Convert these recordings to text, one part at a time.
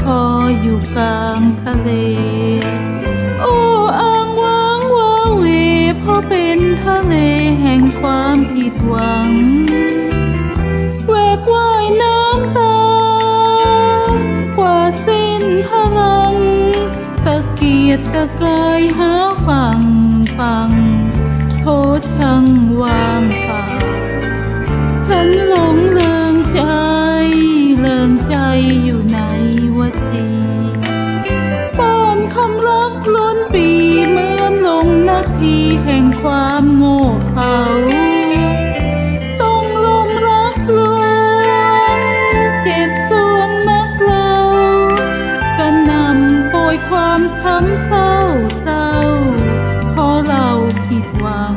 คออยู่กลางทะเล โอ้อ้างว้างว้าเวเพราะเป็นทะเลแห่งความผิดหวังแหวกว่ายน้ำตา กว่าสิ้นพลัง ตะเกียกตะกายหาฝั่งฟังโทษช่างวางเปล่า แห่งความโง่เขลาต้องลมรักลวงเจ็บสวงนักเราก็นำโปรยความช้ำเศร้าเศร้าเพราะเราผิดหวัง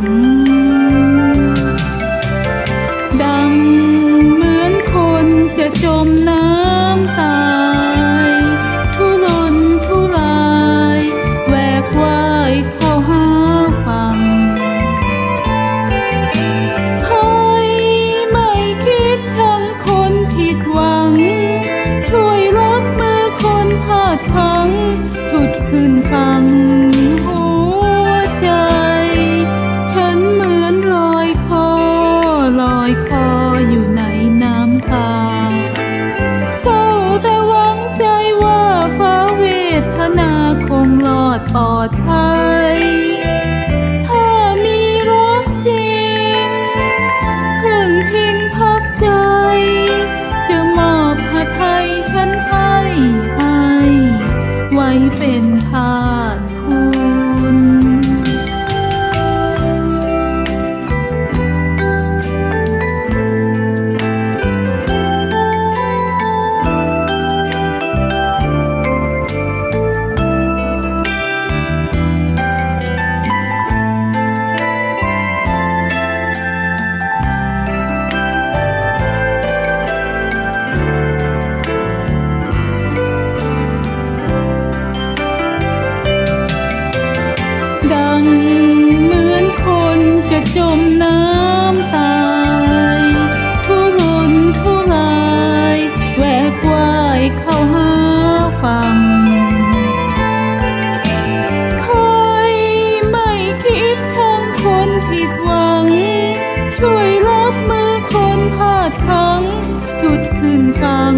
เป็นทาส จมน้ำตายทุรนทุรายแหวกว่ายเข้าหาฝั่งคยไม่คิดชังคนผิดหวัง ช่วยรับมือคนพลาดพลังจุดขึ้นฟัง